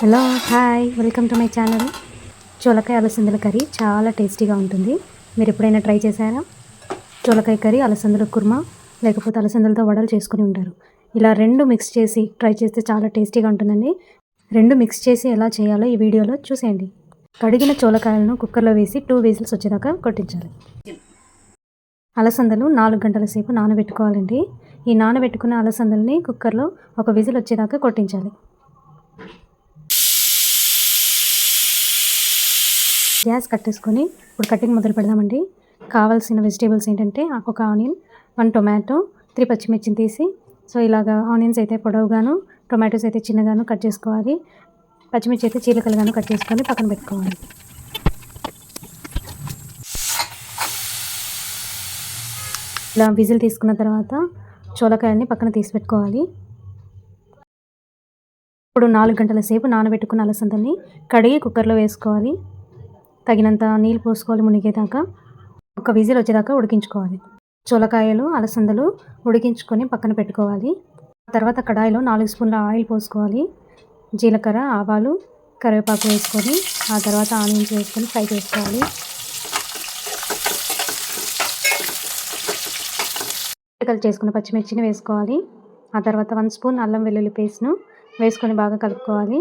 Hello hi. Welcome to my channel. చోలకాయ అలసందల curry చాలా టేస్టీగా ఉంటుంది. మీరు ఎప్పుడైనా ట్రై చేశారా? చోలకాయ కర్రీ అలసందల కుర్మా లేకపోతే అలసందలతో వడలు చేసుకుని ఉంటారు. ఇలా రెండు మిక్స్ చేసి ట్రై చేస్తే చాలా టేస్టీగా ఉంటుందండి. రెండు మిక్స్ చేసి ఎలా చేయాలో ఈ వీడియోలో చూసేయండి. కడిగిన చోలకాయలను కుక్కర్లో వేసి టూ విజిల్స్ వచ్చేదాకా కొట్టించాలి. అలసందలు నాలుగు గంటల సేపు నానబెట్టుకోవాలండి. ఈ నానబెట్టుకున్న అలసందల్ని కుక్కర్లో ఒక విజిల్ వచ్చేదాకా కొట్టించాలి. గ్యాస్ కట్టేసుకొని ఇప్పుడు కటింగ్ మొదలు పెడదామండి. కావాల్సిన వెజిటేబుల్స్ ఏంటంటే ఒక ఆనియన్ వన్ టొమాటో త్రీ పచ్చిమిర్చిని తీసి సో ఇలాగా ఆనియన్స్ అయితే పొడవుగాను టొమాటోస్ అయితే చిన్నగాను కట్ చేసుకోవాలి. పచ్చిమిర్చి అయితే చీలకలుగాను కట్ చేసుకొని పక్కన పెట్టుకోవాలి. ఇలా విజిల్ తీసుకున్న తర్వాత చోలకాయల్ని పక్కన తీసి పెట్టుకోవాలి. ఇప్పుడు నాలుగు గంటల సేపు నానబెట్టుకున్న అలసందని కడిగి కుక్కర్లో వేసుకోవాలి. తగినంత నీళ్ళు పోసుకోవాలి మునిగేదాకా ఒక విజిల్ వచ్చేదాకా ఉడికించుకోవాలి. చోలకాయలు అలసందలు ఉడికించుకొని పక్కన పెట్టుకోవాలి. తర్వాత కడాయిలో నాలుగు స్పూన్ల ఆయిల్ పోసుకోవాలి. జీలకర్ర ఆవాలు కరివేపాకు వేసుకొని ఆ తర్వాత ఆనియన్స్ వేసుకొని ఫ్రై చేసుకోవాలి. కలిసి చేసుకున్న పచ్చిమిర్చిని వేసుకోవాలి. ఆ తర్వాత వన్ స్పూన్ అల్లం వెల్లుల్లి పేస్ట్ను వేసుకొని బాగా కలుపుకోవాలి.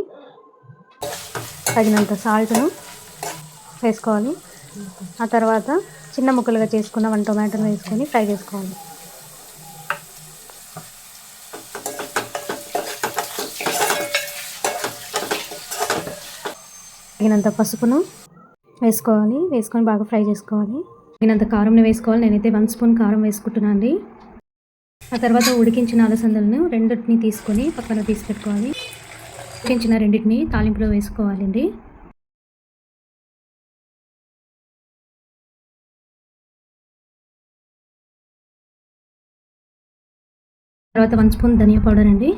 తగినంత సాల్ట్ను వేసుకోవాలి. ఆ తర్వాత చిన్న ముక్కలుగా చేసుకున్న వన్ టొమాటోని వేసుకొని ఫ్రై చేసుకోవాలి. తగినంత పసుపును వేసుకోవాలి. వేసుకొని బాగా ఫ్రై చేసుకోవాలి. తగినంత కారంని వేసుకోవాలి. నేనైతే వన్ స్పూన్ కారం వేసుకుంటున్నాను అండి. ఆ తర్వాత ఉడికించిన అలసందలను రెండింటిని తీసుకొని పక్కన తీసి పెట్టుకోవాలి. ఉడికించిన రెండింటిని తాలింపులో వేసుకోవాలండి. తర్వాత వన్ స్పూన్ ధనియా పౌడర్ అండి.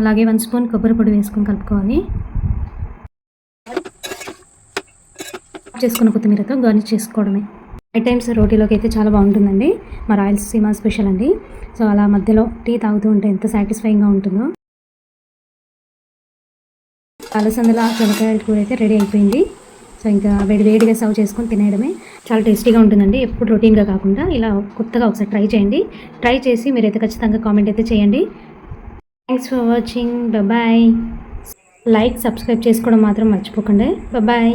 అలాగే వన్ స్పూన్ కొబ్బరి పొడి వేసుకొని కలుపుకోవాలి. చేసుకున్న కొత్తిమీరతో గార్నిష్ చేసుకోవడమే. నైట్ టైమ్స్ రోటీలోకి అయితే చాలా బాగుంటుందండి. మా రాయలసీమ స్పెషల్ అండి. సో అలా మధ్యలో టీ తాగుతూ ఉంటే ఎంత సాటిస్ఫైయింగ్గా ఉంటుందో. అలసందల చొలకాయల కూర అయితే రెడీ అయిపోయింది. సో ఇంకా వేడి వేడిగా సర్వ్ చేసుకొని తినేయడమే చాలా టేస్టీగా ఉంటుందండి. ఎప్పుడు రొటీన్గా కాకుండా ఇలా కొత్తగా ఒకసారి ట్రై చేయండి. ట్రై చేసి మీరైతే ఖచ్చితంగా కామెంట్ అయితే చేయండి. Thanks for watching bye like subscribe చేసుకోవడం మాత్రం మర్చిపోకండి. బాయ్